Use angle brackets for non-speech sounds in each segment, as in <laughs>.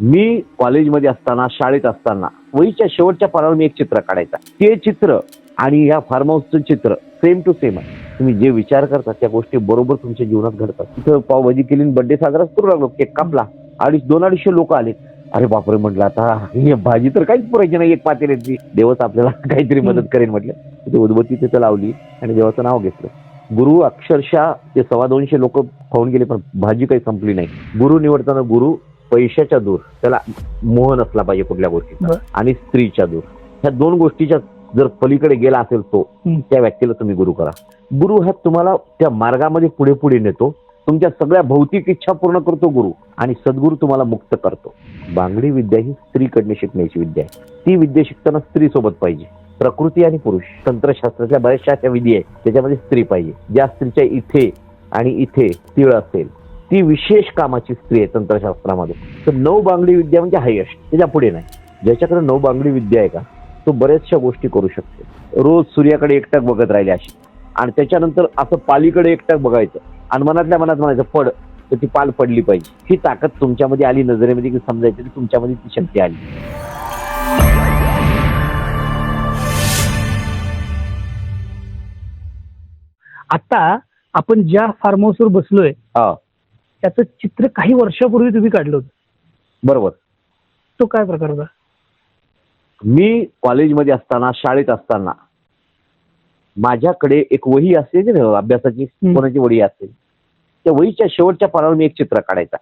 मी कॉलेजमध्ये असताना शाळेत असताना वहीच्या शेवटच्या पानावर मी एक चित्र काढायचा. ते चित्र आणि या फार्म हाऊसचं चित्र सेम टू सेम आहे. तुम्ही जे विचार करता त्या गोष्टी बरोबर तुमच्या जीवनात घडतात. तिथं पावभाजी केली बर्थडे साजरा करू लागलो केक कापला. अडीच दोन अडीचशे लोक आले. अरे बापरे म्हटलं आता ही भाजी तर काहीच पुरायची नाही एक पातेल्याची देवच आपल्याला <laughs> काहीतरी मदत करेन म्हटलं. तिथे उदबत्ती तिथं लावली आणि देवाचं नाव घेतलं. गुरु अक्षरशः ते सव्वा दोनशे लोक खाऊन गेले पण भाजी काही संपली नाही. गुरु निवडताना गुरु पैशाच्या दूर त्याला मोह नसला पाहिजे कुठल्या गोष्टीचा. बरं. आणि स्त्रीच्या दूर. ह्या दोन गोष्टीच्या जर पलीकडे गेला असेल तो. त्या व्यक्तीला तुम्ही गुरु करा. गुरु हा तुम्हाला त्या मार्गामध्ये पुढे पुढे नेतो. तुमच्या सगळ्या भौतिक इच्छा पूर्ण करतो गुरु. आणि सद्गुरू तुम्हाला मुक्त करतो. बांगडी विद्या ही स्त्रीकडने शिकण्याची विद्या आहे. ती विद्या शिकताना स्त्री सोबत पाहिजे. प्रकृती आणि पुरुष. तंत्रशास्त्रातल्या बऱ्याचशा अशा विधी आहेत त्याच्यामध्ये स्त्री पाहिजे. ज्या स्त्रीच्या इथे आणि इथे तिळ असेल ती विशेष कामाची स्त्री आहे तंत्रशास्त्रामध्ये. तर नऊ बांगडी विद्या म्हणजे हायस्ट त्याच्या पुढे नाही. ज्याच्याकडे नऊ बांगडी विद्या आहे का तो बऱ्याचशा गोष्टी करू शकतो. रोज सूर्याकडे एकटक बघत राहिले अशी. आणि त्याच्यानंतर असं पालीकडे एकटक बघायचं. आणि मनातल्या मनात म्हणायचं पड तर ती पाल पडली पाहिजे. ही ताकद तुमच्यामध्ये आली नजरेमध्ये की समजायची की तुमच्यामध्ये ती शक्ती आली. आता आपण ज्या फार्म हाऊसवर बसलोय त्याचं चित्र काही वर्षापूर्वी तुम्ही काढलं होतं. बरोबर. तो काय प्रकार होता? मी कॉलेजमध्ये असताना शाळेत असताना माझ्याकडे एक वही असते अभ्यासाची. कोणाची वही असते त्या वहीच्या शेवटच्या पानावर मी एक चित्र काढायचा.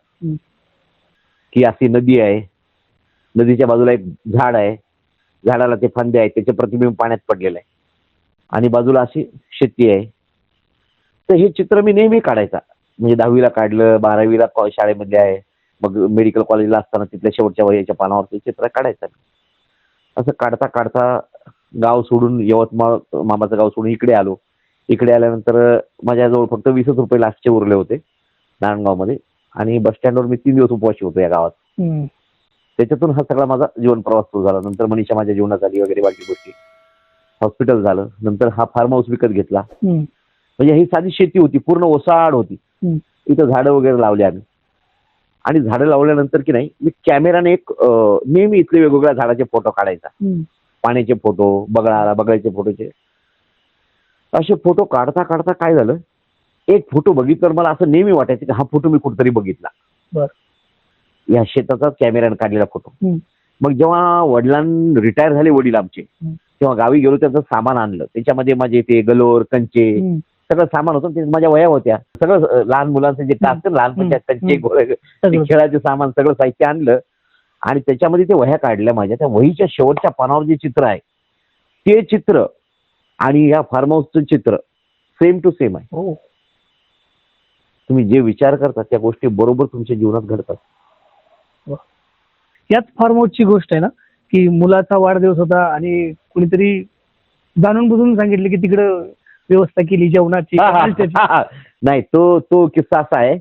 की अशी नदी आहे नदीच्या बाजूला एक झाड आहे झाडाला ते फांदे आहेत त्याचे प्रतिबिंब पाण्यात पडलेलं आहे. आणि बाजूला अशी शेती आहे. तर हे चित्र मी नेहमी काढायचा. म्हणजे दहावीला काढलं बारावीला कॉ- शाळेमध्ये आहे. मग मेडिकल कॉलेजला असताना तिथल्या शेवटच्या वहीच्या पानावर ते चित्र काढायचं. असं काढता काढता गाव सोडून यवतमाळ मामाचं गाव सोडून इकडे आलो. इकडे आल्यानंतर माझ्याजवळ फक्त वीसच रुपये लास्टचे उरले होते नारायणगावमध्ये. आणि बस स्टँडवर मी तीन दिवस उपवासी होतो या गावात. त्याच्यातून हा सगळा माझा जीवन प्रवास सुरू झाला. नंतर मनीषा माझ्या जीवनात आली वगैरे बाकी गोष्टी. हॉस्पिटल झालं. नंतर हा फार्म हाऊस विकत घेतला. म्हणजे ही साधी शेती होती. पूर्ण ओसाड होती. इथं झाडं वगैरे लावली आम्ही आणि झाडं लावल्यानंतर की नाही मी कॅमेराने एक नेहमी इथले वेगवेगळ्या झाडाचे फोटो काढायचा. पाण्याचे फोटो बगळा बगळ्याचे फोटोचे असे फोटो काढता काढता काय झालं एक फोटो बघितल्यावर मला असं नेहमी वाटायचं की हा फोटो मी कुठेतरी बघितला. या शेताचा कॅमेऱ्याने काढलेला फोटो. मग जेव्हा वडिलां रिटायर झाले वडील आमचे. तेव्हा गावी गेलो त्याचं सामान आणलं त्याच्यामध्ये माझे ते गलोर कंचे. सगळं सामान होतं ते माझ्या वया होत्या. सगळं लहान मुलांचं जे काय असतं लहानपणच्या हम्म. कंचे गोळे ते सगळं. खेळाचे सामान सगळं साहित्य आणलं. आणि त्याच्यामध्ये ते वह्या काढल्या माझ्या. त्या वहीच्या शेवटच्या पानावर जे चित्र आहे ते चित्र आणि या फार्म हाऊसचं चित्र सेम टू सेम आहे. हो. तुम्ही जे विचार करता त्या गोष्टी बरोबर तुमच्या जीवनात घडतात. याच फार्म हाऊसची गोष्ट आहे ना की मुलाचा वाढदिवस होता आणि कुणीतरी जाणून बुजून सांगितलं की तिकडं व्यवस्था केली जेवणाची हा, हा, नाश्त्याची. हा, हा. नाही तो तो किस्सा असा आहे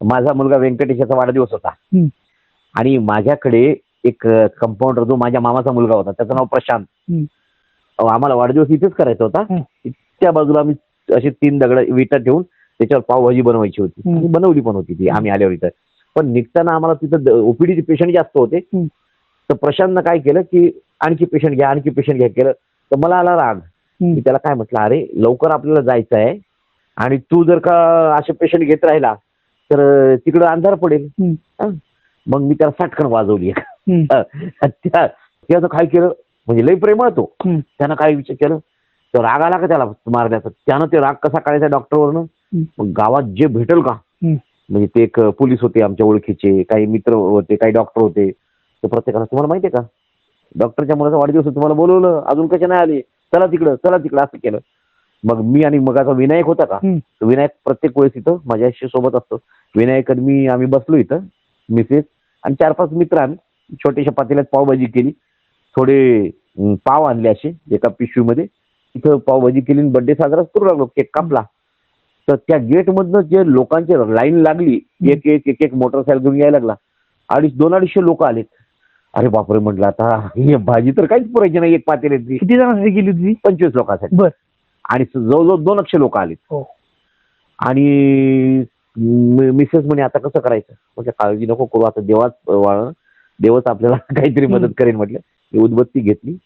माझा मुलगा व्यंकटेश याचा वाढदिवस होता हम्म. आणि माझ्याकडे एक कंपाऊंडर जो माझ्या मामाचा मुलगा होता त्याचं नाव प्रशांत हम्म. अहो, आम्हाला वाढदिवस इथेच करायचा होता. त्या बाजूला आम्ही असे तीन दगड विटा ठेवून त्याच्यावर पावभाजी बनवायची होती. आणि बनवली पण होती ती आम्ही आल्यावर इथं पण निघताना आम्हाला तिथं ओपीडीचे पेशंट जास्त होते. तर प्रशांतनं काय केलं की आणखी पेशंट घ्या आणखी पेशंट घ्या केलं तर मला आला राग. मी त्याला काय म्हटलं अरे लवकर आपल्याला जायचं आहे आणि तू जर का असे पेशंट घेत राहिला तर तिकडं अंधार पडेल? मग मी त्याला साटकन वाजवली. <laughs> त्याचं काय केलं? म्हणजे लय प्रेमळ तो. त्यानं काय विचार केलं? तर राग आला का त्याला मारण्याचा? त्यानं ते राग कसा काढायचा डॉक्टरवरनं. मग गावात जे भेटेल का. म्हणजे ते एक पोलीस होते आमच्या ओळखीचे काही मित्र होते काही डॉक्टर होते. तर प्रत्येकाला तुम्हाला माहितीये का? डॉक्टरच्या मुलाचा वाढदिवस तुम्हाला बोलवलं अजून कशा नाही आले? चला तिकडं चला तिकडं असं केलं. मग मी आणि मग आता विनायक होता का? विनायक प्रत्येक वेळेस इथं माझ्याशी सोबत असतो. विनायक आणि मी आम्ही बसलो इथं मिसेस आणि चार पाच मित्र आम्ही छोट्याशा पातेल्यात पावभाजी केली. थोडे पाव आणले असे एका पिशवीमध्ये. इथं पावभाजी केली बर्थडे साजरा करू लागलो केक कापला. तर त्या गेटमधनं जे लोकांची लाईन लागली एक एक एक एक मोटरसायकल घेऊन यायला लागला. अडीच दोन अडीचशे लोक आलेत. अरे बापरे म्हटलं आता ही भाजी तर काहीच पुरायची नाही एक पातेल्याची किती जणांसाठी केली होती? पंचवीस लोकांसाठी. बर. आणि जवळजवळ दोन लक्ष लोक आलेत. हो. आणि मिसेस म्हणे आता कसं करायचं? म्हणजे काळजी नको करू आता देवाच वाळ देवच आपल्याला <laughs> काहीतरी मदत करेन म्हटलं. मी उदबत्ती घेतली.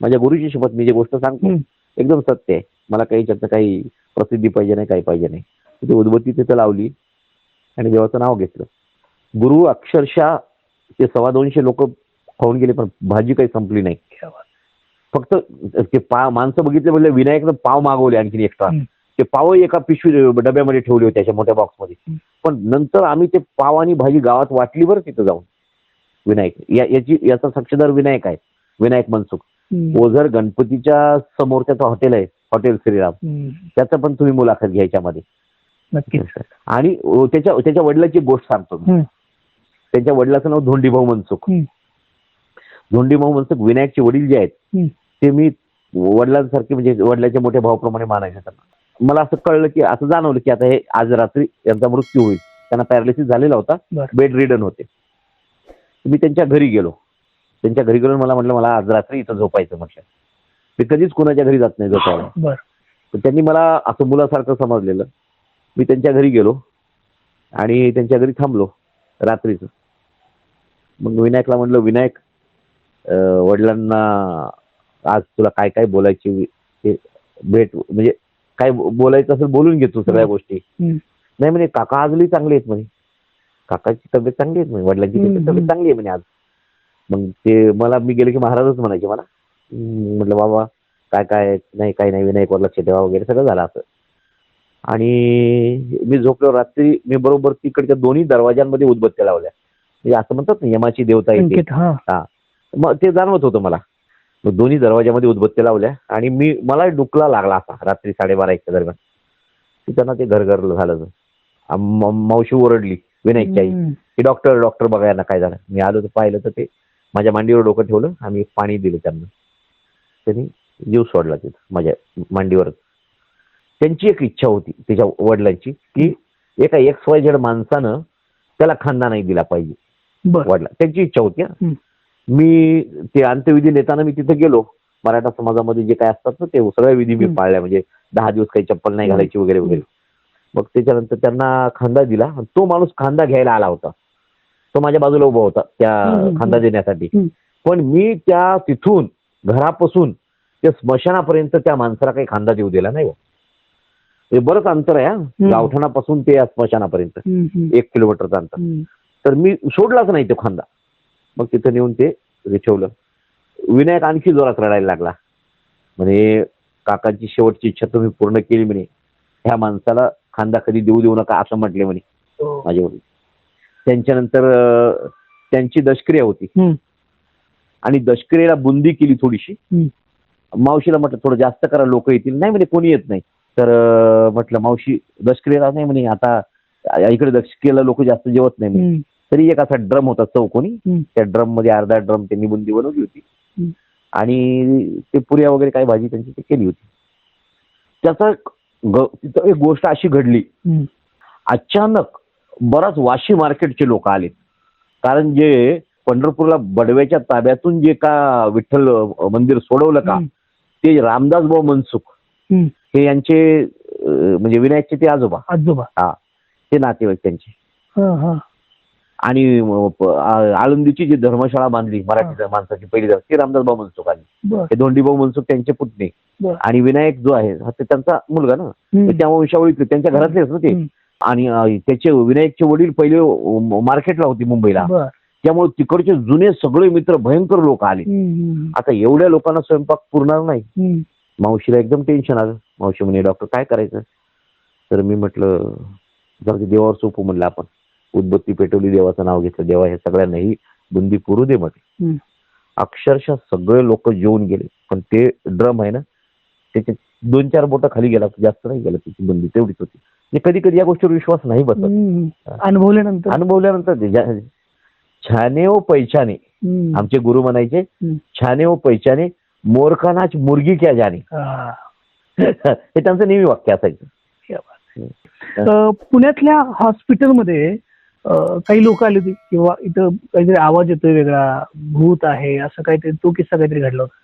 माझ्या गुरुची शपथ मी जी गोष्ट सांगतो. एकदम सत्य आहे. मला काही त्याचं काही प्रसिद्धी पाहिजे नाही काही पाहिजे नाही. ती उदबत्ती तिथं लावली आणि देवाचं नाव घेतलं. गुरु अक्षरशः ते सव्वा दोनशे लोक खाऊन गेले पण भाजी काही संपली नाही. फक्त ते पा माणसं बघितले म्हणजे विनायकनं पाव मागवले आणखीन एक्स्ट्रा. ते पाव एका पिशवी डब्यामध्ये ठेवले होते त्याच्या मोठ्या बॉक्समध्ये. पण नंतर आम्ही ते पाव आणि भाजी गावात वाटली बरं तिथं जाऊन विनायक या याची याचा साक्षीदार विनायक आहे विनायक मनसुख. ओझर गणपतीच्या समोर त्याचं हॉटेल आहे हॉटेल श्रीराम. त्याचं पण तुम्ही मुलाखत घ्या याच्यामध्ये नक्कीच आणि त्याच्या त्याच्या वडिलाची गोष्ट सांगतो. त्यांच्या वडिलाचं नाव धोंडीभाऊ मनसुख. धोंडीभाऊ मनसुख विनायकचे वडील जे आहेत. ते मी वडिलांसारखे म्हणजे वडिलाच्या मोठ्या भावाप्रमाणे मानायचे त्यांना. मला असं कळलं की असं जाणवलं की आता हे आज रात्री यांचा मृत्यू होईल. त्यांना पॅरालिसिस झालेला होता. बेड रिडन होते. मी त्यांच्या घरी गेलो. त्यांच्या घरी गेलो मला म्हटलं मला आज रात्री इथं झोपायचं म्हटलं. मी कधीच कोणाच्या घरी जात नाही झोपायला. तर त्यांनी मला असं मुलासारखं समजलेलं. मी त्यांच्या घरी गेलो आणि त्यांच्या घरी थांबलो रात्रीचं. मग विनायकला म्हटलं विनायक वडिलांना आज तुला काय काय बोलायची भेट म्हणजे काय बोलायचं असेल बोलून घेतो सगळ्या. गोष्टी. नाही म्हणे काका आजही चांगले आहेत म्हणे. काकाची तब्येत चांगली आहे म्हणे. वडिलांची तब्येत. चांगली आहे म्हणे आज. मग ते मला मी गेले की महाराजच म्हणायचे मला. म्हटलं बाबा काय काय नाही काय नाही विनायकवर लक्ष ठेवा वगैरे सगळं झालं असं. आणि मी झोपलो रात्री मी बरोबर तिकडच्या दोन्ही दरवाजांमध्ये उदबत्त्या लावल्या. म्हणजे असं म्हणतात ना यमाची देवता येते. हा. मग ते जाणवत होतं मला. मग दोन्ही दरवाजामध्ये उदबत्त्या लावल्या आणि मी मला डुकला लागला असा रात्री साडेबारा एकच्या दरम्यान. की त्यांना ते घरघर झालं मावशी ओरडली विनायकची आई हम्म. की डॉक्टर डॉक्टर बघा यांना काय झालं. मी आलो तर पाहिलं तर ते माझ्या मांडीवर डोकं ठेवलं आम्ही पाणी दिलं त्यांना. त्यांनी जीव सोडला तिथं माझ्या मांडीवर. त्यांची एक इच्छा होती त्याच्या वडिलांची की एका एक्स वाय झेड माणसानं त्याला खांदा नाही दिला पाहिजे. वडिला त्यांची इच्छा होती. मी ते अंत्यविधी नेताना मी तिथे गेलो मराठा समाजामध्ये जे काय असतात ना ते सगळ्या विधी मी. पाळल्या म्हणजे दहा दिवस काही चप्पल नाही. घालायची वगैरे वगैरे मग त्याच्यानंतर त्यांना खांदा दिला तो माणूस खांदा घ्यायला आला होता तो माझ्या बाजूला उभा होता त्या. खांदा देण्यासाठी. पण मी त्या तिथून घरापासून ते स्मशानापर्यंत त्या माणसाला काही खांदा देऊ दिला नाही हो. हे बरंच अंतर आहे गावठाणापासून ते स्मशानापर्यंत. एक किलोमीटरचं अंतर. तर मी सोडलाच नाही तो खांदा मग तिथं नेऊन ते ठेवलं विनायक आणखी जोरात रडायला लागला. म्हणे काकाची शेवटची इच्छा तुम्ही पूर्ण केली म्हणे. ह्या माणसाला खांदा कधी देऊ देऊ नका असं म्हटले म्हणे. हो. माझे वडील. त्यांच्यानंतर त्यांची दशक्रिया होती. आणि दशक्रियेला बुंदी केली थोडीशी. मावशीला म्हटलं थोडं जास्त करा लोक येतील. नाही म्हणे कोणी येत नाही. तर म्हटलं मावशी दशक्रियेला नाही म्हणे. आता इकडे दशक्रियेला लोक जास्त जेवत नाही म्हणे. तरी एक असा ड्रम होता चौकोनी. त्या ड्रममध्ये अर्धा ड्रम त्यांनी बुंदी बनवली होती. आणि ते पुऱ्या वगैरे काही भाजी त्यांची ते केली होती त्याचा तिथं एक गोष्ट अशी घडली. अचानक बराच वाशी मार्केटचे लोक आले कारण जे पंढरपूरला बडव्याच्या ताब्यातून जे का विठ्ठल मंदिर सोडवलं का. ते रामदास भाऊ मनसुख. हे यांचे म्हणजे विनायकचे ते आजोबा आजोबा ते नातेवाईक त्यांचे हा हा आणि आळंदीची जी धर्मशाळा बांधली मराठी माणसाची पहिली धर्म- ती रामदास भाऊ मनसुख आली. हे दोंडीभाऊ मनसुख त्यांचे पुतणे. आणि विनायक जो आहे ते त्यांचा मुलगा ना. त्या वंशावळीतले त्यांच्या घरातलेच ना ते. आणि त्याचे विनायकचे वडील पहिले मार्केटला होते मुंबईला. त्यामुळे तिकडचे जुने सगळे मित्र भयंकर लोक आले. आता एवढ्या लोकांना स्वयंपाक पुरणार नाही. मावशीला एकदम टेन्शन आलं. मावशी म्हणे डॉक्टर काय करायचं? तर मी म्हटलं जाऊ देवावर सोपू म्हणलं आपण. उदबत्ती पेटवली देवाचं नाव घेतलं देवा हे सगळ्यांनाही बुंदी पुरू दे म्हटलं हम्म. अक्षरशः सगळे लोक जेवून गेले पण ते ड्रम आहे ना त्याचे दोन चार बोटं खाली गेला जास्त नाही गेला त्याची बंदी तेवढीच होती कधी कधी या गोष्टीवर विश्वास नाही बसत. अनुभवल्यानंतर अनुभवल्यानंतर छाने व पैशाने. आमचे गुरु म्हणायचे. छाने व पैशाने मोरखानाच मुर्गी क्या जाणे हा. त्यांचं नेहमी वाक्य असायचं पुण्यातल्या हॉस्पिटलमध्ये काही लोक आले होते किंवा इथं काहीतरी आवाज येतोय वेगळा भूत आहे असं काहीतरी तो किस्सा काहीतरी घडला होता.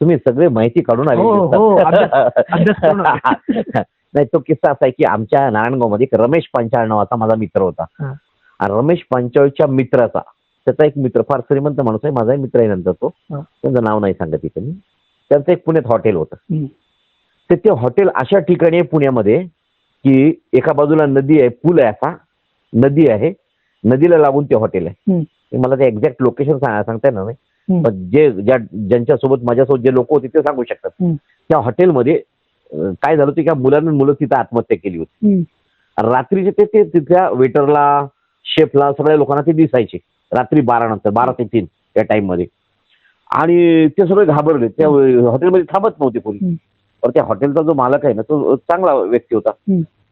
तुम्ही सगळे माहिती काढून आले हो, हो, अभ्यास- <laughs> नाही तो किस्सा असा आहे की आमच्या नारायणगावमध्ये एक रमेश पांचाळ नावाचा माझा मित्र होता. हा. आणि रमेश पांचाळच्या मित्राचा त्याचा एक मित्र फार श्रीमंत माणूस आहे माझाही मित्र आहे नंतर तो. हा. त्यांचं नाव नाही सांगत इथे मी. त्यांचं एक पुण्यात हॉटेल होतं. हम्म. तर ते हॉटेल अशा ठिकाणी आहे पुण्यामध्ये की एका बाजूला नदी आहे पूल आहे असा. नदी आहे. नदीला लागून ते हॉटेल आहे. मला ते एक्झॅक्ट लोकेशन सांगता येणार नाही. पण जे ज्या ज्यांच्यासोबत माझ्यासोबत जे लोक होते ते सांगू शकतात. त्या हॉटेलमध्ये काय झालं होतं की मुलांना मुलं तिथं आत्महत्या केली होती. रात्रीचे ते ते तिथल्या वेटरला शेफला सगळ्या लोकांना ते दिसायचे. रात्री बारा नंतर बारा ते तीन या टाइममध्ये. आणि ते सगळे घाबरले. त्या हॉटेलमध्ये थांबत नव्हते कोणी. पण त्या हॉटेलचा जो मालक आहे ना तो चांगला व्यक्ती होता.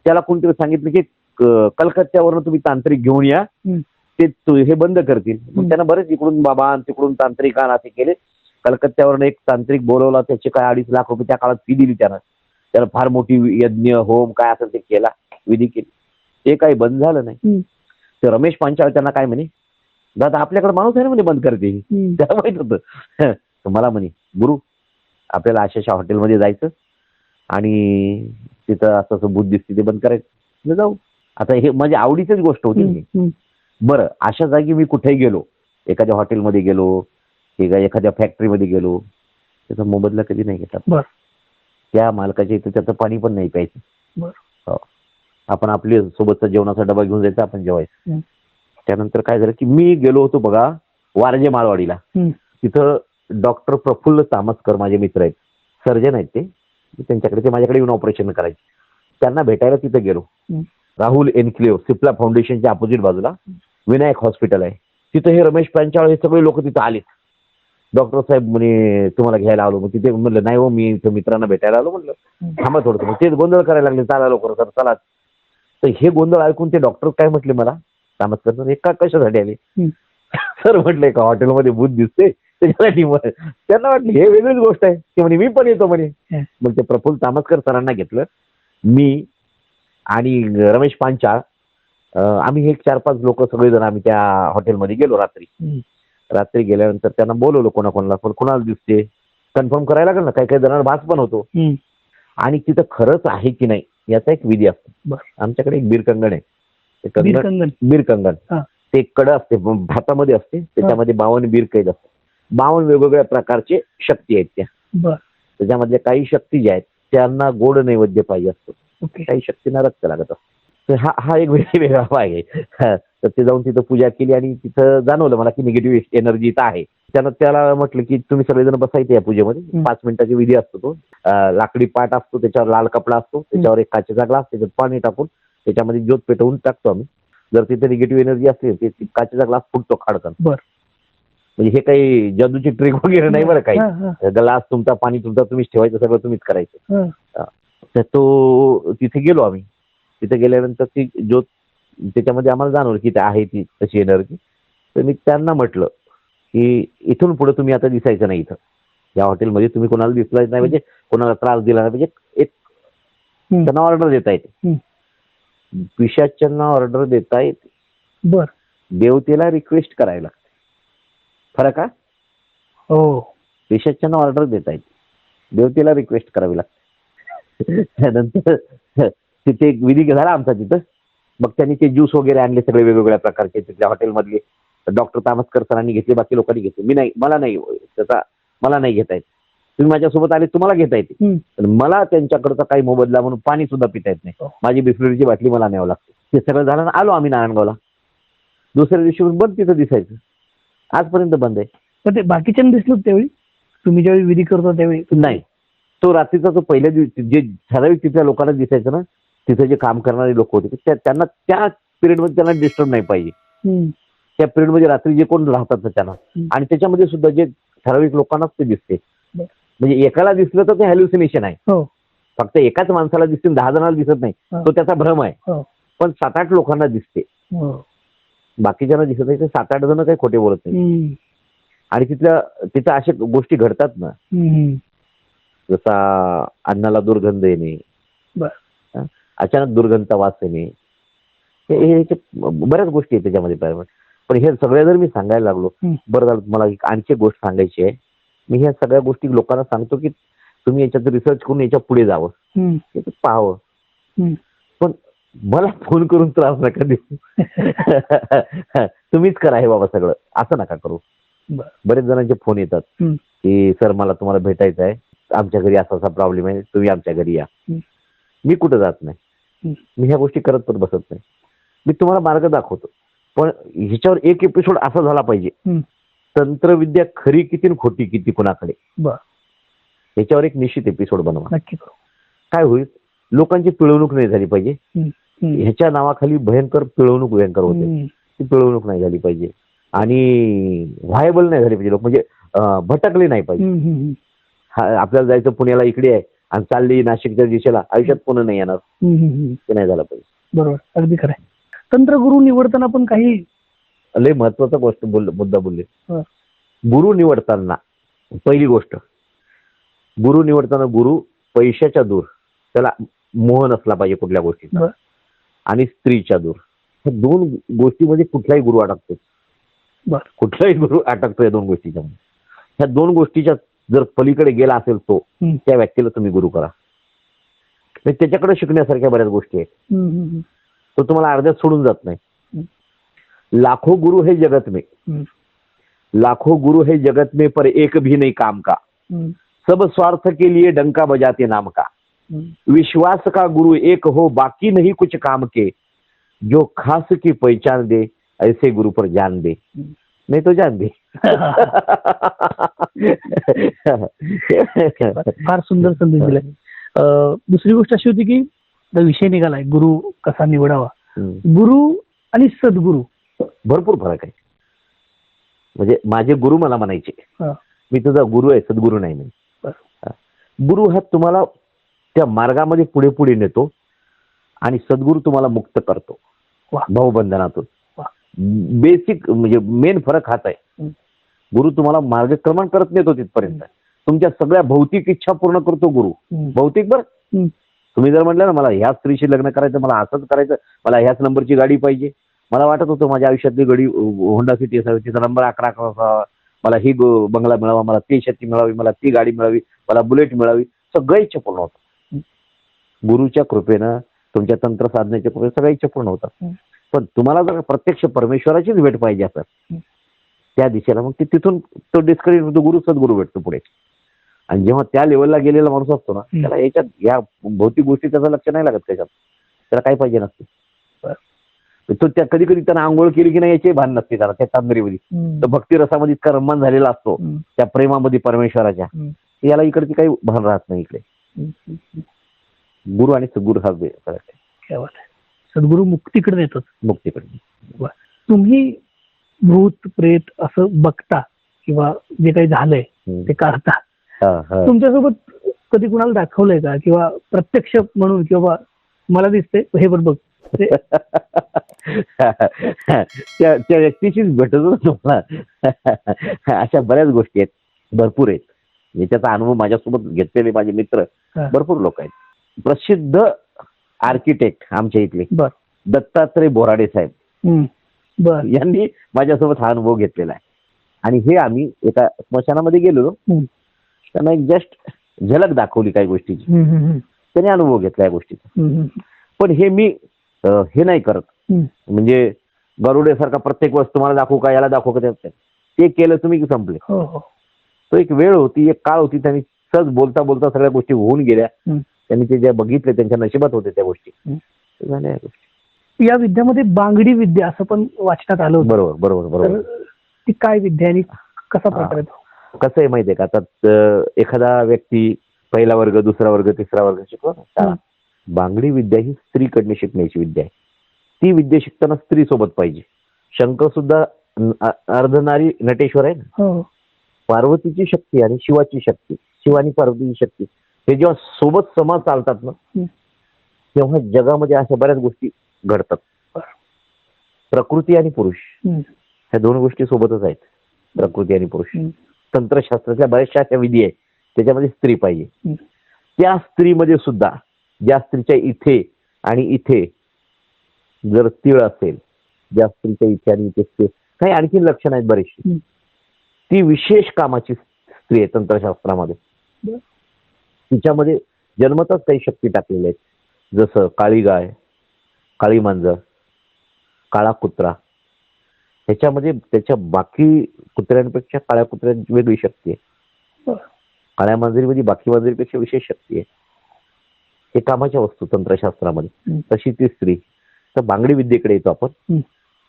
त्याला कोणतरी सांगितलं क- कलकत्त्यावरून तुम्ही तांत्रिक घेऊन या. ते तो- हे बंद करतील. मग. त्यानं बरेच इकडून बाबा आणि तिकडून तांत्रिक आण असे केले. कलकत्त्यावरून एक तांत्रिक बोलवला त्याचे काय अडीच लाख रुपये त्या काळात फी दिली त्यानं. त्याला फार मोठी यज्ञ होम काय असेल ते केला विधी केली. ते काही बंद झालं नाही. हम्म. ते रमेश पांचाळ त्यांना काय म्हणे? दादा आपल्याकडे माणूस आहे ना म्हणे बंद करते. त्याला माहीत होतं. तर मला म्हणे गुरु आपल्याला अशा अशा हॉटेलमध्ये जायचं आणि तिथं असं असं भूत दिसते ते बंद करायचं. जाऊ. आता हे माझ्या आवडीचीच गोष्ट होती ही. बरं अशा जागी मी कुठेही गेलो एखाद्या हॉटेलमध्ये गेलो किंवा एखाद्या फॅक्टरीमध्ये गेलो त्याचा मोबदला कधी नाही घेतला बर. त्या मालकाच्या इथं त्याचं पाणी पण नाही प्यायचं बर. हो. आपण आपली सोबतचा जेवणाचा डबा घेऊन जायचा आपण जेवायचं. त्यानंतर काय झालं की मी गेलो होतो बघा वारजे माळवाडीला. तिथं डॉक्टर प्रफुल्ल तामसकर माझे मित्र आहेत सर्जन आहेत ते त्यांच्याकडे ते माझ्याकडे येऊन ऑपरेशन करायचे त्यांना भेटायला तिथं गेलो. राहुल एनक्लेव सिप्ला फाउंडेशनच्या अपोजिट बाजूला विनायक हॉस्पिटल आहे. तिथं हे रमेश पांचाळ हे सगळे लोक तिथं आलेत. डॉक्टर साहेब म्हणे तुम्हाला घ्यायला आलो. मग तिथे म्हणलं नाही हो मी इथं मित्रांना भेटायला आलो. म्हणलं थांबा थोडंसं. मग तेच गोंधळ करायला लागले चला लवकर तर चला. तर हे गोंधळ ऐकून ते डॉक्टर काय म्हटले मला? तामसकर सर हे का कशासाठी आले. <laughs> सर म्हटले का हॉटेलमध्ये भूत दिसते त्याच्यासाठी त्यांना वाटलं हे वेगळीच गोष्ट आहे. ते म्हणे मी पण येतो म्हणे. मग ते प्रफुल्ल तामसकर सरांना घेतलं. मी आणि रमेश पांचाळ आम्ही हे चार पाच लोक सगळेजण आम्ही त्या हॉटेलमध्ये गेलो रात्री. रात्री गेल्यानंतर त्यांना बोलवलं कोणाकोणाला पण कोणाला दिसते? कन्फर्म करायला लागेल ना काही काही जणांना भास पण होतो. आणि तिथं खरंच आहे की नाही याचा एक विधी असतो. आमच्याकडे एक बीरकंगण आहे. कंगण बीरकंगण. हा. ते कडं असते भातामध्ये असते त्याच्यामध्ये बावन्न बीर कैद असतात. बावन्न वेगवेगळ्या प्रकारचे शक्ती आहेत त्या. त्याच्यामधल्या काही शक्ती ज्या आहेत त्यांना गोड नैवेद्य पाहिजे असतो. काही शक्तींना रक्त लागत असतं. तर हा हा एक वेगळा वेगळा भाग आहे. <laughs> तर ते जाऊन तिथं पूजा केली आणि तिथं जाणवलं मला की निगेटिव्ह एनर्जी इथं आहे. त्यानं त्याला म्हटलं की तुम्ही सगळेजण बसायचे या पूजेमध्ये. पाच मिनिटाची विधी असतो तो. लाकडी पाट असतो त्याच्यावर लाल कपडा असतो त्याच्यावर एक काचेचा ग्लास त्याच्यात पाणी टाकून त्याच्यामध्ये ज्योत पेटवून टाकतो आम्ही. जर तिथे निगेटिव्ह एनर्जी असली ते काचेचा ग्लास फुटतो खाडकन. म्हणजे हे काही जादूची ट्रिक वगैरे नाही बरं काही. ग्लास तुमचा पाणी तुमचा तुम्हीच ठेवायचं सगळं तुम्हीच करायचं. तर तो तिथे गेलो आम्ही. तिथे गेल्यानंतर ती ज्योत त्याच्यामध्ये आम्हाला जाणवलं की ते आहे ती तशी एनर्जी तर मी त्यांना म्हटलं की इथून पुढे तुम्ही आता दिसायचं नाही इथं. या हॉटेलमध्ये तुम्ही कोणाला दिसलाच नाही म्हणजे कोणाला त्रास दिला नाही म्हणजे एक. त्यांना ऑर्डर देता येते. पिशाच्यांना ऑर्डर देता येते. बर. देवतेला रिक्वेस्ट करायला लागते. फरक का? हो. पेशंटच्यांना ऑर्डर देता येते. देवतेला रिक्वेस्ट करावी लागते. त्यानंतर तिथे एक विधी झाला आमचा तिथं. मग त्यांनी ते ज्यूस वगैरे आणले सगळे वेगवेगळ्या प्रकारचे तिथल्या हॉटेलमधले. डॉक्टर तामसकर सरांनी घेतले बाकी लोकांनी घेतले. मी नाही मला नाही त्याचा मला नाही घेता येत. तुम्ही माझ्यासोबत आले तुम्हाला घेता येते. पण मला त्यांच्याकडचा काही मोबदला म्हणून पाणी सुद्धा पिता येत नाही. हो. माझी बिस्लरीची बाटली मला न्यावं लागते. ते सगळं झालं ना आलो आम्ही नारायणगावला. दुसऱ्या दिवशी बंद तिथं दिसायचं. आजपर्यंत बंद आहे. पण ते बाकीच्यांना दिसलं त्यावेळी? तुम्ही ज्यावेळी विधी करतो त्यावेळी? नाही. तो रात्रीचा जो पहिल्या दिवशी जे ठराविक तिथल्या लोकांना दिसायचं ना तिथे जे काम करणारे लोक होते त्या- त्यांना त्या पिरियडमध्ये त्यांना डिस्टर्ब नाही पाहिजे. त्या पिरियडमध्ये रात्री जे कोण राहतात ना त्यांना. आणि त्याच्यामध्ये सुद्धा जे ठराविक लोकांनाच ते दिसते. म्हणजे एकाला दिसलं तर ते हॅल्युसिनेशन आहे हो फक्त एकाच माणसाला दिसते दहा जणांना दिसत नाही हा. तो त्याचा भ्रम आहे हो पण सात आठ लोकांना दिसते बाकीच्यांना दिसत नाही सात आठ जण काही खोटे बोलत नाही. आणि तिथल्या तिथं अशा गोष्टी घडतात ना. जसा अन्नाला दुर्गंध येणे? अचानक दुर्गंधचा वास येणे हे बऱ्याच गोष्टी आहेत त्याच्यामध्ये पण हे सगळ्या जर मी सांगायला लागलो. बरं झालं मला एक आणखी एक गोष्ट सांगायची आहे मी ह्या सगळ्या गोष्टी लोकांना सांगतो की तुम्ही याच्यात रिसर्च करून याच्यापुढे जावं पाहावं. पण मला फोन करून त्रास नका देऊ <laughs> तुम्हीच करा हे बाबा सगळं असं नका करू बरं. बरेच जणांचे फोन येतात. की सर मला तुम्हाला भेटायचं आहे आमच्या घरी असा असा प्रॉब्लेम आहे तुम्ही आमच्या घरी या. मी कुठं जात नाही. मी ह्या गोष्टी करत पण बसत नाही. मी तुम्हाला मार्ग दाखवतो. पण ह्याच्यावर एक एपिसोड असा झाला पाहिजे. तंत्रविद्या खरी किती खोटी किती कुणाकडे? बरं. याच्यावर एक निश्चित एपिसोड बनवा. काय होईल? लोकांची पिळवणूक नाही झाली पाहिजे. ह्याच्या नावाखाली भयंकर पिळवणूक भयंकर होते. ती पिळवणूक नाही झाली पाहिजे. आणि व्हायबल नाही झाली पाहिजे लोक. म्हणजे भटकले नाही पाहिजे. हा, आपल्याला जायचं पुण्याला इकडे आहे. आणि चालली नाशिकच्या दिशेला. आयुष्यात पुन्हा नाही येणार. ते नाही झालं पाहिजे. बरोबर. अगदी खरं तंत्रगुरु निवडताना पण काही लय महत्त्वाचा गोष्ट बोल मुद्दा बोलले. गुरु निवडताना पहिली गोष्ट. गुरु निवडताना गुरु पैशाच्या दूर. त्याला मोह नसला पाहिजे कुठल्या गोष्टीचा. आणि स्त्रीच्या दूर. ह्या दोन गोष्टीमध्ये कुठलाही गुरु अटकतो बरं. कुठलाही गुरु अटकतो या दोन गोष्टीच्या ह्या दोन गोष्टीच्या जर पलीकडे गेला असेल तो हम्म. त्या व्यक्तीला तुम्ही गुरु करा त्याच्याकडे शिकण्यासारख्या बऱ्याच गोष्टी आहेत हम्म. हम्म. तो तुम्हाला अर्ध्यात सोडून जात नाही. लाखो गुरु है जगत में. लाखों गुरु है जगत में पर एक भी नहीं काम का. सब स्वार्थ के लिए डंका बजाते नाम का. विश्वास का गुरु एक हो बाकी नहीं कुछ काम के जो खास की पहचान दे ऐसे गुरु पर जान दे नहीं तो जान दे <laughs> फार सुंदर संदेश दिलाय दुसरी गोष्ट अशी होती की विषय निघालाय गुरु कसा निवडावा. गुरु आणि सद्गुरु भरपूर फरक आहे म्हणजे माझे गुरु मला म्हणायचे. मी तुझा गुरु आहे सद्गुरू नाही मी. गुरु हा तुम्हाला त्या मार्गामध्ये पुढे पुढे नेतो आणि सद्गुरू तुम्हाला मुक्त करतो वा. बेसिक म्हणजे मेन फरक हाच आहे. गुरु तुम्हाला मार्गक्रमण करत नेतो तिथपर्यंत. तुमच्या सगळ्या भौतिक इच्छा पूर्ण करतो गुरु. भौतिक बरं. तुम्ही जर म्हटलं ना मला ह्या स्त्रीशी लग्न करायचं मला असंच करायचं मला ह्याच नंबरची गाडी पाहिजे. मला वाटत होतं माझ्या आयुष्यातली गाडी होंडा सिटी असावी तिचा नंबर अकरा अकरा असावा. मला ही बंगला मिळावा मला ती शेती मिळावी मला ती गाडी मिळावी मला बुलेट मिळावी. सगळ्या इच्छा पूर्ण होतात. गुरुच्या कृपेनं तुमच्या तंत्र साधनेच्या कृपेनं सगळ्या इच्छा पूर्ण होतात. पण तुम्हाला जर प्रत्यक्ष परमेश्वराचीच भेट पाहिजे असत हं. त्या दिशेला मग ते तिथून तो डिस्करेज होतो गुरु सद्गुरू भेटतो पुढे आणि जेव्हा त्या लेवलला गेलेला माणूस असतो ना. त्याला याच्यात या भौतिक गोष्टी त्याचं लक्ष नाही लागत त्याच्यात त्याला काय पाहिजे नसते तो त्या कधी कधी त्यानं आंघोळ केली की नाही याची भान नसते त्याला त्या तांदरीमध्ये. तर भक्ती रसामध्ये इतका रममान झालेला असतो. त्या प्रेमामध्ये परमेश्वराच्या. याला इकडची काही भान राहत नाही इकडे. गुरु आणि सद्गुरू हा. सद्गुरु मुक्तीकडे नेतात मुक्तीकडे तुम्ही भूत प्रेत असं बघता किंवा जे काही झालंय. ते काढता. तुमच्यासोबत कधी कुणाला दाखवलंय का? किंवा प्रत्यक्ष म्हणून किंवा मला दिसते हे पण बघ. त्या त्या व्यक्तीशीच भेटतो तुम्हाला. अशा बऱ्याच गोष्टी आहेत. भरपूर आहेत. मी त्याचा अनुभव माझ्यासोबत घेतलेले माझे मित्र. भरपूर लोक आहेत. प्रसिद्ध आर्किटेक्ट आमच्या इथले. दत्तात्रय बोराडे साहेब. बर. यांनी माझ्यासोबत हा अनुभव घेतलेला आहे. आणि हे आम्ही एका स्मशानामध्ये गेलेलो. त्यांना एक जस्ट झलक दाखवली काही गोष्टीची. त्याने अनुभव घेतला या गोष्टीचा. पण हे मी हे नाही करत. म्हणजे गरुडेसारखा प्रत्येक वस्तू तुम्हाला दाखवू का याला दाखवू का ते केलं तुम्ही की संपले. हो हो. तो एक वेळ होती एक काळ होती त्यांनी सहज बोलता बोलता सगळ्या गोष्टी होऊन गेल्या. त्यांनी ते ज्या बघितले त्यांच्या नशिबात होते त्या गोष्टी. झाल्या गोष्टी. या विद्यामध्ये बांगडी विद्या असं पण वाचण्यात आलं होतं. बरोबर बरोबर तर बरोबर ती काय विद्या आणि कसा प्रकार आहे तो? कसं आहे माहितीये का? आता अं, एखादा व्यक्ती पहिला वर्ग दुसरा वर्ग तिसरा वर्ग शिकलो ना शाळा. बांगडी विद्या ही स्त्रीकडनं शिकण्याची विद्या आहे. ती विद्या शिकताना स्त्री सोबत पाहिजे शंकर सुद्धा अर्धनारी नटेश्वर आहे ना? हो. पार्वतीची शक्ती आणि शिवाची शक्ती शिव आणि पार्वतीची शक्ती हे जेव्हा सोबत समाज चालतात ना. तेव्हा जगामध्ये अशा बऱ्याच गोष्टी घडतात. प्रकृती आणि पुरुष. ह्या दोन गोष्टी सोबतच आहेत प्रकृती आणि पुरुष. तंत्रशास्त्रातल्या बऱ्याचशा अशा विधी आहेत त्याच्यामध्ये स्त्री पाहिजे. त्या स्त्रीमध्ये सुद्धा ज्या स्त्रीच्या इथे आणि इथे जर तीळ असेल ज्या स्त्रीच्या इथे आणि इथे स्त्री काही आणखी लक्षणं आहेत बरीचशी. ती विशेष कामाची स्त्री आहे तंत्रशास्त्रामध्ये. तिच्यामध्ये जन्मतच काही शक्ती टाकलेल्या आहेत जसं काळी गाय काळी मांजर काळा कुत्रा ह्याच्यामध्ये त्याच्या बाकी कुत्र्यांपेक्षा काळ्या कुत्र्यांची वेगळी शक्ती आहे. काळ्या मांजरीमध्ये बाकी मांजरीपेक्षा विशेष शक्ती आहे हे कामाच्या वस्तू तंत्रशास्त्रामध्ये. तशी ती स्त्री तर बांगडी विद्येकडे येतो आपण.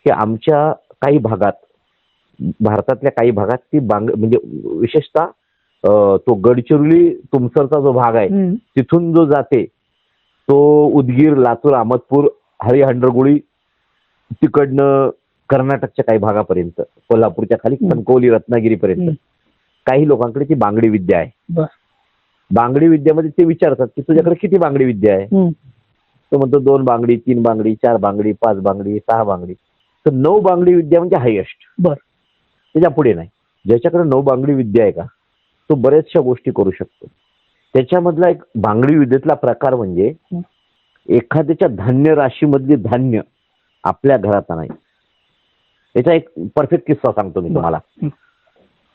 की आमच्या काही भागात भारतातल्या काही भागात ती बांग म्हणजे विशेषतः तो गडचिरोली तुमसरचा जो भाग आहे. तिथून जो जाते तो उदगीर लातूर अहमदपूर हरिहंडरगुळी तिकडनं कर्नाटकच्या काही भागापर्यंत कोल्हापूरच्या खाली. कणकवली रत्नागिरीपर्यंत. काही लोकांकडे ती बांगडी विद्या आहे. बांगडी विद्यामध्ये ते विचारतात की तुझ्याकडे किती बांगडी विद्या आहे. तो म्हणतो दोन बांगडी तीन बांगडी चार बांगडी पाच बांगडी सहा बांगडी तर नऊ बांगडी विद्या म्हणजे हायेस्ट बर. त्याच्या पुढे नाही ज्याच्याकडे नऊ बांगडी विद्या आहे का तो बऱ्याचशा गोष्टी करू शकतो त्याच्यामधला एक बांगडी विद्येतला प्रकार म्हणजे. एखाद्याच्या धान्य राशीमधले धान्य आपल्या घरात नाही याचा एक परफेक्ट किस्सा सांगतो मी. तुम्हाला.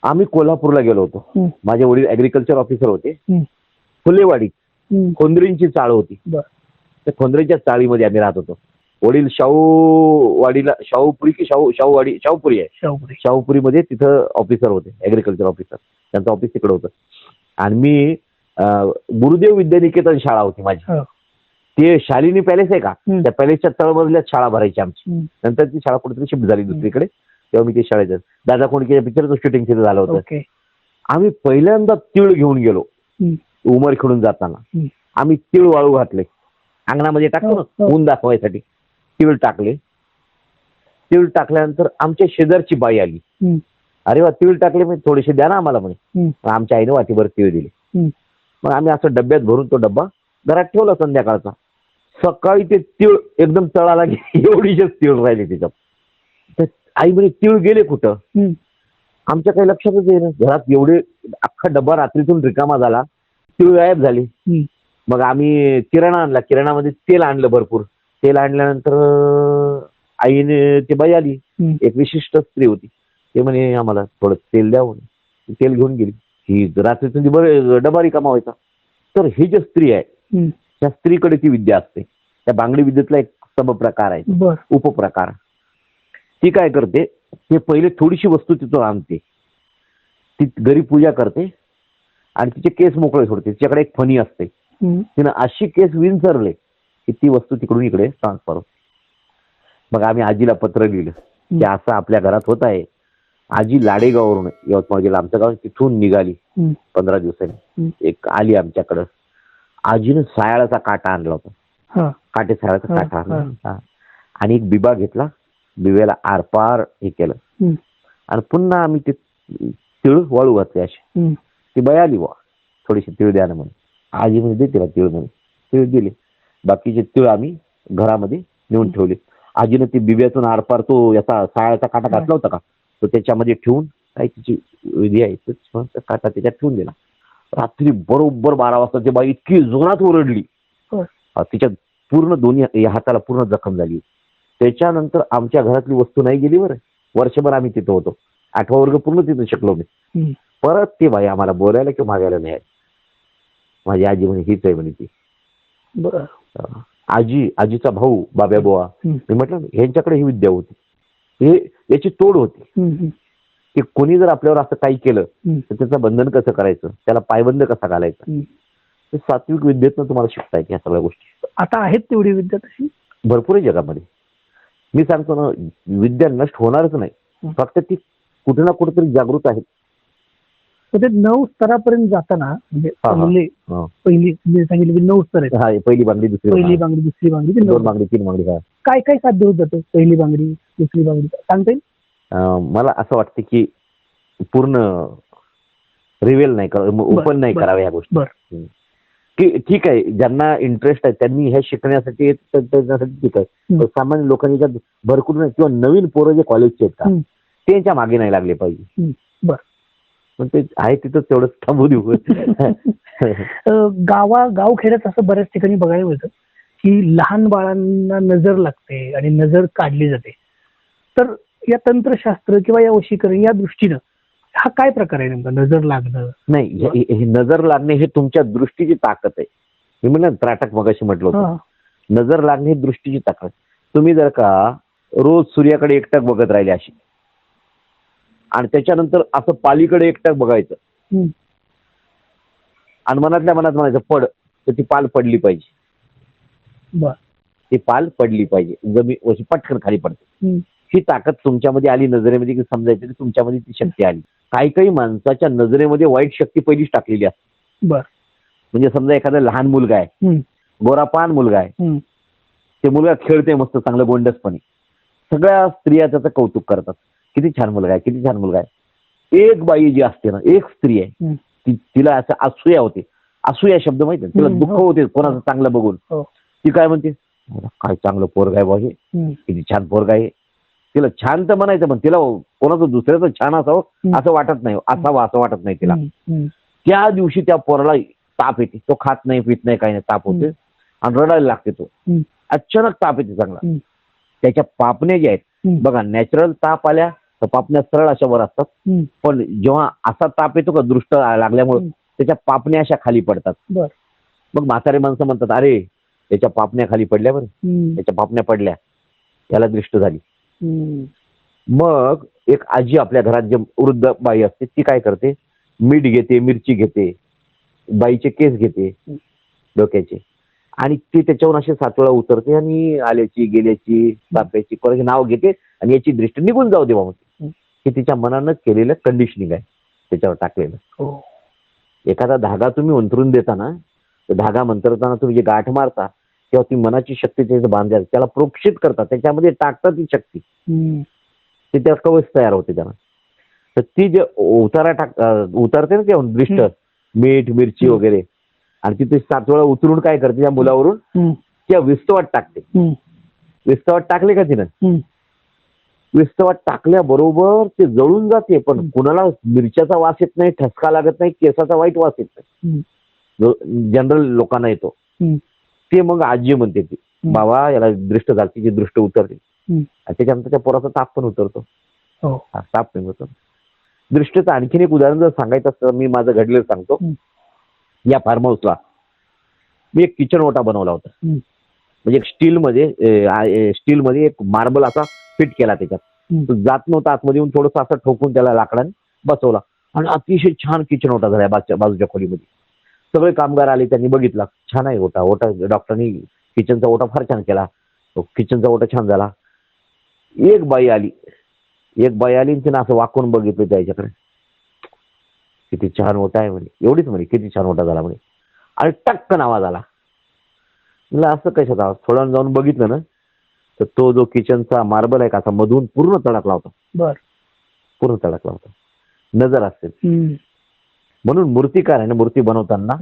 आम्ही कोल्हापूरला गेलो होतो. माझे वडील ऍग्रिकल्चर ऑफिसर होते हम्म. खोंदरींची चाळ होती. त्या खोंदरीच्या चाळीमध्ये आम्ही राहत होतो वडील शाहूवाडीला शाहूपुरी की शाहू शाहूवाडी शाहूपुरी आहे शाहूपुरी शाहूपुरीमध्ये तिथं ऑफिसर होते ऍग्रिकल्चर ऑफिसर त्यांचं ऑफिस तिकडे होतं आणि मी गुरुदेव विद्यानिकेतन शाळा होती माझी हो. ते शालिनी पॅलेस आहे का हम्म. त्या पॅलेसच्या तळमजल्यात शाळा भरायची आमची हम्म. नंतर ती शाळा कुठेतरी शिफ्ट झाली दुसरीकडे तेव्हा मी ते शाळेत. दादा कोणकेच्या पिक्चरचं शूटिंग तिथे झालं होतं ओके आम्ही पहिल्यांदा तीळ घेऊन गेलो हम्म. उमर खेळून जाताना हम्म. आम्ही तीळ वाळू घातले अंगणामध्ये टाकतो हो, ना हो. ऊन दाखवायसाठी तीळ टाकले तीळ टाकल्यानंतर आमच्या शेजारची बाई आली हम्म. अरे वा तीळ टाकले मी थोडेसे द्या ना आम्हाला म्हणे हम्म. मग आमच्या आईने वाटीभर तीळ दिले हम्म. मग आम्ही असं डब्यात भरून तो डब्बा घरात ठेवला संध्याकाळचा. सकाळी ते तीळ एकदम तळाला गेले <laughs> एवढीशेच तीळ राहिले त्याच्यात तर आई म्हणे तीळ गेले कुठं. आमच्या काही लक्षातच येईल घरात एवढे अख्खा डब्बा रात्रीतून रिकामा झाला. तीळ गायब झाली. मग आम्ही किराणा आणला. किराणामध्ये तेल आणलं भरपूर. तेल आणल्यानंतर आईने ती बाई आली. एक विशिष्ट स्त्री होती. ते म्हणे आम्हाला थोडं तेल द्या म्हणे. ती तेल घेऊन गेली. ही रात्रीतून बरं डबा रिकामा व्हायचा. तर ही जी स्त्री आहे. त्या स्त्रीकडे ती विद्या असते. त्या बांगडी विद्येतला एक सबप्रकार आहे. उपप्रकार. ती काय करते? ते पहिले थोडीशी वस्तू तिथून आणते. ती घरी पूजा करते. आणि तिचे केस मोकळे सोडते. तिच्याकडे एक फणी असते. तिनं अशी केस विंचरले की ती वस्तू तिकडून इकडे ट्रान्सफर होते. मग आम्ही आजीला पत्र लिहिलं की असं आपल्या घरात होत आहे. आजी लाडेगाववरून यवतमाळ जिल्हा आमचं गाव तिथून निघाली. पंधरा दिवसांनी. एक आली आमच्याकडं. आजीनं सायाळाचा काटा आणला होता. काटे सायाळाचा काटा आणला हा. हा. आणि एक बिबा घेतला. बिब्याला आरपार हे केलं. आणि पुन्हा आम्ही ते तिळ वाळू घातले अशी. ती बाई आली बुवा. थोडीशी तिळ द्या ना म्हणे आजी म्हणजे दे तिला तिळ म्हणे तिळ दिले. बाकीचे तिळ आम्ही घरामध्ये नेऊन ठेवले. आजीनं ते बिब्यातून आरपार तो याचा साळ्याचा काटा. घातला होता का? तो त्याच्यामध्ये ठेवून काय तिची विधी आहे. काटा त्याच्यात ठेवून दिला. रात्री बरोबर बारा वाजता ती बाई इतकी जोरात ओरडली. अं, तिच्या पूर्ण दोन्ही या हाताला पूर्ण जखम झाली. त्याच्यानंतर आमच्या घरातली वस्तू नाही गेली बरं. वर्षभर आम्ही तिथं होतो. आठवा वर्ग पूर्ण तिथं शिकलो मी. परत ते बाई आम्हाला बोलायला किंवा मागायला नाही. माझी आजी म्हणे हीच आहे म्हणे ती. आजी आजीचा भाऊ बाब्या बोवा. मी म्हटलं ना, ह्यांच्याकडे ही विद्या होती. हे याची तोड होती. की कोणी जर आपल्यावर असं काही केलं. तर त्याचं बंधन कसं करायचं त्याला पायबंद कसा घालायचा. हे सात्विक विद्येतनं तुम्हाला शिकता येते ह्या सगळ्या गोष्टी आता आहेत तेवढी विद्या तशी भरपूर आहे जगामध्ये मी सांगतो ना विद्या नष्ट होणारच नाही. फक्त ती कुठे ना कुठेतरी जागृत आहे तर ते नऊ स्तरापर्यंत जाताना म्हणजे. पहिले सांगितलं नऊ स्तर आहेत हा, हे पहिली बांगडी दुसरी पहिली बांगडी. दुसरी बांगडी. दोन बांगडी तीन बांगडी. काय काय साध्य होत जातं पहिली बांगडी दुसरी बांगडी सांगता येईल मला असं वाटतं की पूर्ण रिव्हेल नाही कर ओपन नाही बर. कराव्या ह्या गोष्टी बर. की ठीक आहे ज्यांना इंटरेस्ट आहे त्यांनी हे शिकण्यासाठी ठीक आहे सामान्य लोकांनी ज्यात भरपूर नाही किंवा नवीन पोरं जे कॉलेजचे आहेत का हं. त्यांच्या मागे नाही लागले पाहिजे. पण ते आहे तिथं तेवढंच थांबू देऊ <laughs> <laughs> गावा गाव खेड्यात असं बऱ्याच ठिकाणी बघायला मिळतं की लहान बाळांना नजर लागते आणि नजर काढली जाते तर या तंत्रशास्त्र किंवा या वशीकरण या दृष्टीनं हा काय प्रकार आहे नेमका? नजर लागणं? नाही हे- हे हे नजर लागणे हे तुमच्या दृष्टीची ताकद आहे. मी म्हणलं ना, त्राटक मगाशी म्हटलं होतं. हा. नजर लागणे ही दृष्टीची ताकद तुम्ही जर का रोज सूर्याकडे एकटक बघत राहिले अशी आणि त्याच्यानंतर असं पालीकडे एकटक बघायचं हम्म. आणि मनातल्या मनात म्हणायचं पड. तर ती पाल पडली पाहिजे. बर. ती पाल पडली पाहिजे. जमीन अशी पटकन खाली पडते. हम्म. ही ताकद तुमच्यामध्ये आली नजरेमध्ये की समजायची की तुमच्यामध्ये ती शक्ती आली. काही काही माणसाच्या नजरेमध्ये वाईट शक्ती पहिलीच टाकलेली असते. बर. म्हणजे समजा एखादा लहान मुलगा आहे. गोरापान मुलगा आहे. ते मुलगा खेळते मस्त चांगलं गोंडसपणे. सगळ्या स्त्रिया त्याचं कौतुक करतात. किती छान मुलगा आहे किती छान मुलगा आहे. एक बाई जी असते ना एक स्त्री आहे तिला असं असूया होते. असूया शब्द माहिती आहे? तिला दुःख हो. होते कोणाचं चांगलं बघून. हो. ती काय म्हणते? "अरे, काय चांगलं पोरग आहे बा हे. किती छान पोरग आहे. तिला छान तर म्हणायचं पण तिला कोणाचं दुसऱ्याचं छान असावं. असं वाटत नाही असावं असं वाटत नाही तिला. त्या दिवशी त्या पोराला ताप येते तो खात नाही पित नाही काही नाही ताप होते. आणि रडायला लागते तो. अचानक ताप येते चांगला. त्याच्या पापण्या ज्या आहेत. बघा नॅचरल ताप आल्या तर पापण्या सरळ अशा वर असतात. पण जेव्हा असा ताप येतो का दृष्ट लागल्यामुळे. त्याच्या पापण्या अशा खाली पडतात मग म्हातारे माणसं म्हणतात अरे त्याच्या पापण्या खाली पडल्या बरं. त्याच्या पापण्या पडल्या याला दृष्ट झाली. मग एक आजी आपल्या घरात जे वृद्ध बाई असते ती काय करते? मीठ घेते मिरची घेते बाईचे केस घेते डोक्याचे. आणि ती त्याच्यावरून असे सात वेळा उतरते आणि आल्याची गेल्याची बाप्याची कोणाची नाव घेते आणि याची दृष्टी निघून जाऊ दे बाबा. हं. तिच्या मनानं केलेलं कंडिशनिंग आहे. त्याच्यावर टाकलेलं. हो. एखादा धागा तुम्ही अंतरून देता ना तर धागा मंत्रताना तुम्ही जे गाठ मारता तेव्हा ती मनाची शक्ती त्याचं बांधायला त्याला प्रोक्षित करतात त्याच्यामध्ये टाकतात ती शक्ती. ते त्या कवच तयार होते त्यांना तर ती जे उतारा टाक उतारते ना तेव्हा दृष्ट. मीठ मिरची. वगैरे आणि तिथे सात वेळा उतरून काय करते त्या मुलावरून. त्या विस्तवात टाकते. विस्तवात टाकले का तिनं. विस्तवात टाकल्याबरोबर ते जळून जाते पण. कुणाला मिरच्याचा वास येत नाही ठसका लागत नाही केसाचा वाईट वास येत नाही. जनरल लोकांना येतो. ते मग आजी म्हणते ती. बाबा याला दृष्ट झाली तिची दृष्ट उतरते. आणि त्याच्यानंतर त्या पोराचा ताप पण उतरतो. हो. ताप नाही होतो दृष्टीचं आणखीन एक उदाहरण जर सांगायचं असतं मी माझं घडलेलं सांगतो. या फार्म हाऊसला मी एक किचन ओटा बनवला होता. म्हणजे एक स्टीलमध्ये स्टीलमध्ये एक मार्बल असा फिट केला त्याच्यात. जात नव्हता आतमध्ये येऊन थोडंसं असं ठोकून त्याला लाकडाने बसवला. आणि अतिशय छान किचन ओटा झाला बाजूच्या खोलीमध्ये. सगळे कामगार आले त्यांनी बघितला. छान आहे ओटा. ओटा डॉक्टरनी किचनचा ओटा फार छान केला. किचनचा ओटा छान झाला. एक बाई आली. एक बाई आली तिनं असं वाकून बघितलं त्याच्याकडे. किती छान ओटा आहे म्हणे. एवढीच म्हणे किती छान ओटा झाला म्हणे. आणि टक्कन आवाज आला. म्हणलं असं कशाचा आवाज? थोडा वेळ जाऊन बघितलं ना तर तो जो किचनचा मार्बल आहे का असा मधून पूर्ण तडकला होता. बर. पूर्ण तडकला होता. नजर असेल हम्म. म्हणून मूर्तिकार आहे ना मूर्ती बनवताना.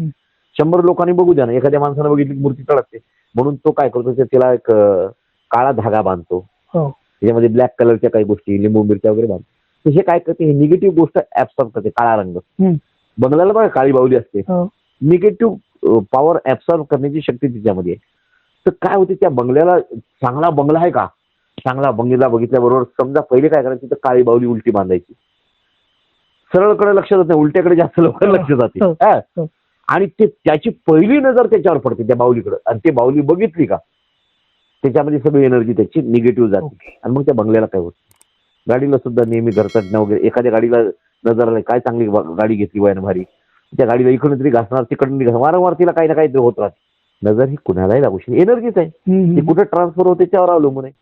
शंभर लोकांनी बघू द्या ना एखाद्या माणसानं बघितली मूर्ती तडकते म्हणून तो काय करतो ते तिला एक काळा धागा बांधतो. हो. त्याच्यामध्ये ब्लॅक कलरच्या काही गोष्टी लिंबू मिरच्या वगैरे बांधतो. हे काय करते हे निगेटिव्ह गोष्ट ऍब्सॉर्ब करते काळा रंग. बंगल्याला बघा काळी बाहुली असते. निगेटिव्ह पॉवर ऍब्सॉर्ब करण्याची शक्ती तिच्यामध्ये आहे. तर काय होते त्या बंगल्याला चांगला बंगला आहे का? चांगला बंगला बघितल्याबरोबर समजा पहिले काय करायचं तर काळी बाहुली उलटी बांधायची. सरळकडे लक्ष जात नाही उलट्याकडे जास्त लवकर हो, लक्ष जाते. हो, हा? हो. आणि ते त्याची पहिली नजर त्याच्यावर पडते त्या बाहुलीकडे. आणि ते बाहुली बघितली का? त्याच्यामध्ये सगळी एनर्जी त्याची निगेटिव्ह जाते. आणि मग त्या बंगल्याला काय होत? गाडीला सुद्धा नेहमी घरचटणं वगैरे. एखाद्या गाडीला नजर आली काय चांगली गाडी घेतली वयानं भारी. त्या गाडीला इकडून तरी घासणार तिकडून घासणार. वारंवार तिला काही ना काही होत राहते. नजर ही कुणालाही लागू शकते. एनर्जीच आहे. ती. कुठे ट्रान्सफर होते त्यावर अवलंबून आहे.